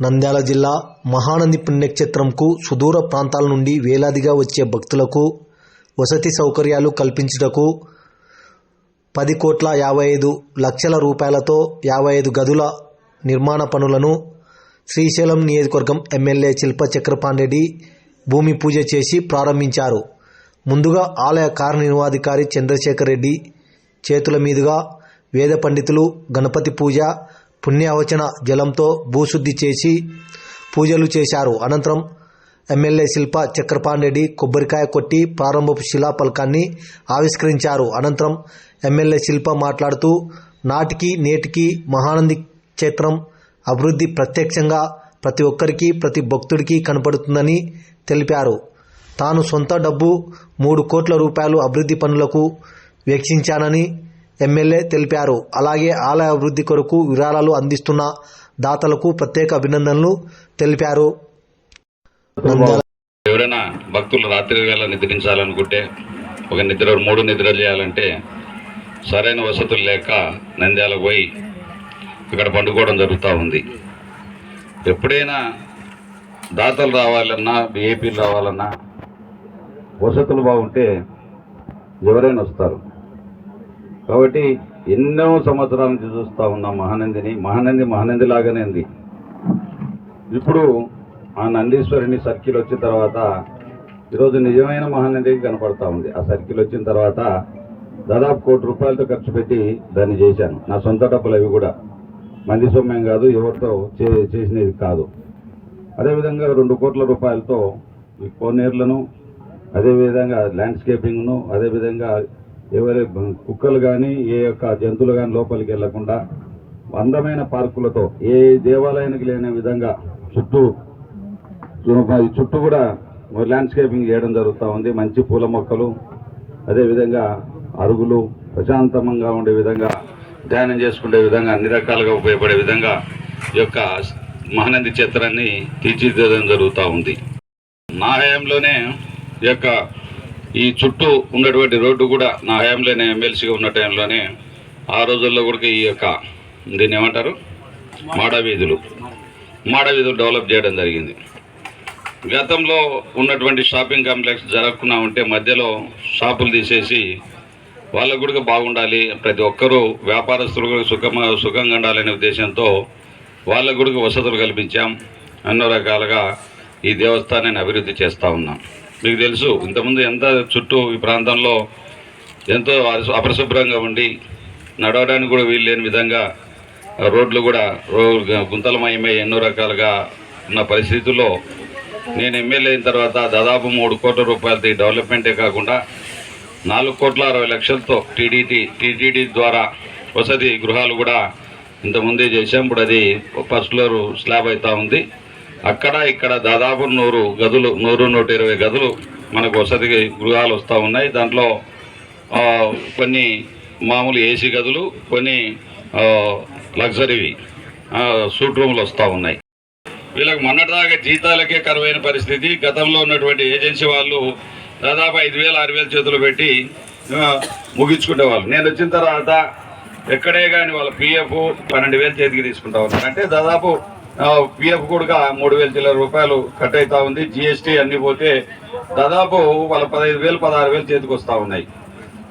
నంద్యాల జిల్లా మహానంది పుణ్యక్షేత్రంకు సుదూర ప్రాంతాల నుండి వేలాదిగా వచ్చే భక్తులకు వసతి సౌకర్యాలు కల్పించుటకు పది కోట్ల యాభై ఐదు లక్షల రూపాయలతో యాభై ఐదు గదుల నిర్మాణ పనులను శ్రీశైలం నియోజకవర్గం ఎమ్మెల్యే శిల్ప చక్రపాణిరెడ్డి భూమి పూజ చేసి ప్రారంభించారు. ముందుగా ఆలయ కార్యనిర్వాధికారి చంద్రశేఖర్ రెడ్డి చేతుల మీదుగా వేద పండితులు గణపతి పూజ పుణ్యావచన జలంతో భూశుద్ధి చేసి పూజలు చేశారు. అనంతరం ఎమ్మెల్యే శిల్ప చక్రపాణిరెడ్డి కొబ్బరికాయ కొట్టి ప్రారంభపు శిలాఫలకాన్ని ఆవిష్కరించారు. అనంతరం ఎమ్మెల్యే శిల్ప మాట్లాడుతూ నాటికి నేటికి మహానంది క్షేత్రం అభివృద్ధి ప్రత్యక్షంగా ప్రతి ఒక్కరికి ప్రతి భక్తుడికి కనపడుతుందని తెలిపారు. తాను సొంత డబ్బు మూడు కోట్ల రూపాయలు అభివృద్ధి పనులకు వెచ్చించానని ఎమ్మెల్యే తెలిపారు. అలాగే ఆలయ అభివృద్ధి కొరకు విరాళాలు అందిస్తున్న దాతలకు ప్రత్యేక అభినందనలు తెలిపారు. ఎవరైనా భక్తులు రాత్రి వేళ నిద్రించాలనుకుంటే ఒక నిద్ర మూడు నిద్ర చేయాలంటే సరైన వసతులు లేక నంద్యాలకు పోయి ఇక్కడ పండుకోవడం జరుగుతూ ఉంది. ఎప్పుడైనా దాతలు రావాలన్నా బీఏపీలు రావాలన్నా వసతులు బాగుంటే ఎవరైనా వస్తారు. కాబట్టి ఎన్నో సంవత్సరాల నుంచి చూస్తూ ఉన్నాం మహానందిని మహానంది మహానంది లాగానే ఉంది. ఇప్పుడు ఆ నందీశ్వరుని సర్కిల్ వచ్చిన తర్వాత ఈరోజు నిజమైన మహానంది కనపడతా ఉంది. ఆ సర్కిల్ వచ్చిన తర్వాత దాదాపు కోటి రూపాయలతో ఖర్చు పెట్టి దాన్ని చేశాను. నా సొంత డబ్బులు అవి కూడా. మంది సొమ్మేం కాదు ఎవరితో చే చేసినది కాదు. అదేవిధంగా రెండు కోట్ల రూపాయలతో ఈ కోనేర్లను అదేవిధంగా ల్యాండ్స్కేపింగ్ను అదేవిధంగా ఎవరి కుక్కలు కానీ ఏ యొక్క జంతువులు కానీ లోపలికి వెళ్ళకుండా అందమైన పార్కులతో ఏ దేవాలయానికి లేని విధంగా చుట్టూ చుట్టూ కూడా ల్యాండ్స్కేపింగ్ చేయడం జరుగుతూ ఉంది. మంచి పూల మొక్కలు అదేవిధంగా అరుగులు ప్రశాంతంగా ఉండే విధంగా ధ్యానం చేసుకునే విధంగా అన్ని రకాలుగా ఉపయోగపడే విధంగా ఈ యొక్క మహానంది చిత్రాన్ని తీర్చిదిద్దడం జరుగుతూ ఉంది. నా హయాంలోనే ఈ యొక్క ఈ చుట్టూ ఉన్నటువంటి రోడ్డు కూడా నా హయాంలోనే ఎమ్మెల్సీగా ఉన్న టైంలోనే ఆ రోజుల్లో కూడా ఈ యొక్క దీన్ని ఏమంటారు? మాడవీధులు మాడవీధులు డెవలప్ చేయడం జరిగింది. గతంలో ఉన్నటువంటి షాపింగ్ కాంప్లెక్స్ జరగకుండా ఉంటే మధ్యలో షాపులు తీసేసి వాళ్ళకు కూడా బాగుండాలి. ప్రతి ఒక్కరూ వ్యాపారస్తులు కూడా సుఖమ సుఖంగా ఉండాలనే ఉద్దేశంతో వాళ్ళకు కూడా వసతులు కల్పించాం. ఎన్నో రకాలుగా ఈ దేవస్థానాన్ని అభివృద్ధి చేస్తూ ఉన్నాం. మీకు తెలుసు ఇంతకుముందు ఎంత చుట్టూ ఈ ప్రాంతంలో ఎంతో అపరిశుభ్రంగా ఉండి నడవడానికి కూడా వీలు లేని విధంగా రోడ్లు కూడా రో గుంతలమయమై ఎన్నో రకాలుగా ఉన్న పరిస్థితుల్లో నేను ఎమ్మెల్యే అయిన తర్వాత దాదాపు మూడు కోట్ల రూపాయలతో ఈ డెవలప్మెంటే కాకుండా నాలుగు కోట్ల అరవై లక్షలతో టీడీటీ టీటీడీ ద్వారా వసతి గృహాలు కూడా ఇంతకుముందే చేశాం. ఇప్పుడు అది ఫస్ట్ ఫ్లోర్ స్లాబ్ అవుతూ ఉంది. అక్కడ ఇక్కడ దాదాపు నూరు గదులు నూరు నూట ఇరవై గదులు మనకు వసతి గృహాలు వస్తూ ఉన్నాయి. దాంట్లో కొన్ని మామూలు ఏసీ గదులు కొన్ని లగ్జరీవి సూట్ రూములు వస్తూ ఉన్నాయి. వీళ్ళకి మొన్నటిదాకా జీతాలకే కరువైన పరిస్థితి. గతంలో ఉన్నటువంటి ఏజెన్సీ వాళ్ళు దాదాపు ఐదు వేలు ఆరు వేలు చేతులు పెట్టి ముగించుకునేవాళ్ళు. నేను వచ్చిన తర్వాత ఎక్కడే కానీ వాళ్ళ పిఎఫ్ పన్నెండు వేలు చేతికి తీసుకుంటా ఉన్నారు. అంటే దాదాపు పిఎఫ్ కూడా మూడు వేల చిల్లర రూపాయలు కట్ అవుతా ఉంది. జిఎస్టీ అన్ని పోతే దాదాపు వాళ్ళ పదహైదు వేలు పదహారు వేలు చేతికి వస్తూ ఉన్నాయి.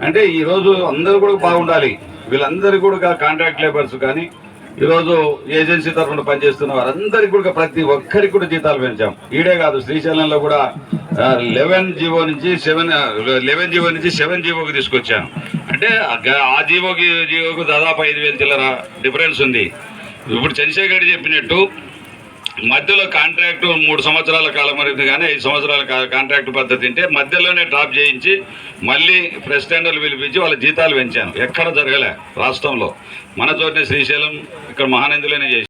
అంటే ఈరోజు అందరూ కూడా బాగుండాలి. వీళ్ళందరూ కూడా కాంట్రాక్ట్ లేబర్స్ కానీ ఈరోజు ఏజెన్సీ తరఫున పనిచేస్తున్న వారందరికీ కూడా ప్రతి ఒక్కరికి కూడా జీతాలు పెంచాం. ఈడే కాదు శ్రీశైలంలో కూడా లెవెన్ జీవో నుంచి సెవెన్ లెవెన్ జీవో నుంచి సెవెన్ జీవోకి తీసుకొచ్చాం. అంటే ఆ ఆ జీవోకి జీవోకు దాదాపు ఐదు వేల చిల్లర డిఫరెన్స్ ఉంది. ఇప్పుడు చంద్రశేఖర్ రెడ్డి చెప్పినట్టు మధ్యలో కాంట్రాక్టు మూడు సంవత్సరాల కాలం అనేది కానీ ఐదు సంవత్సరాల కాంట్రాక్ట్ పద్ధతి అంటే మధ్యలోనే డ్రాప్ చేయించి మళ్ళీ ప్రెస్ టెండర్లు పిలిపించి వాళ్ళ జీతాలు పెంచాను. ఎక్కడ జరగలే రాష్ట్రంలో. మన చోటనే శ్రీశైలం ఇక్కడ మహానందిలోనే చేసి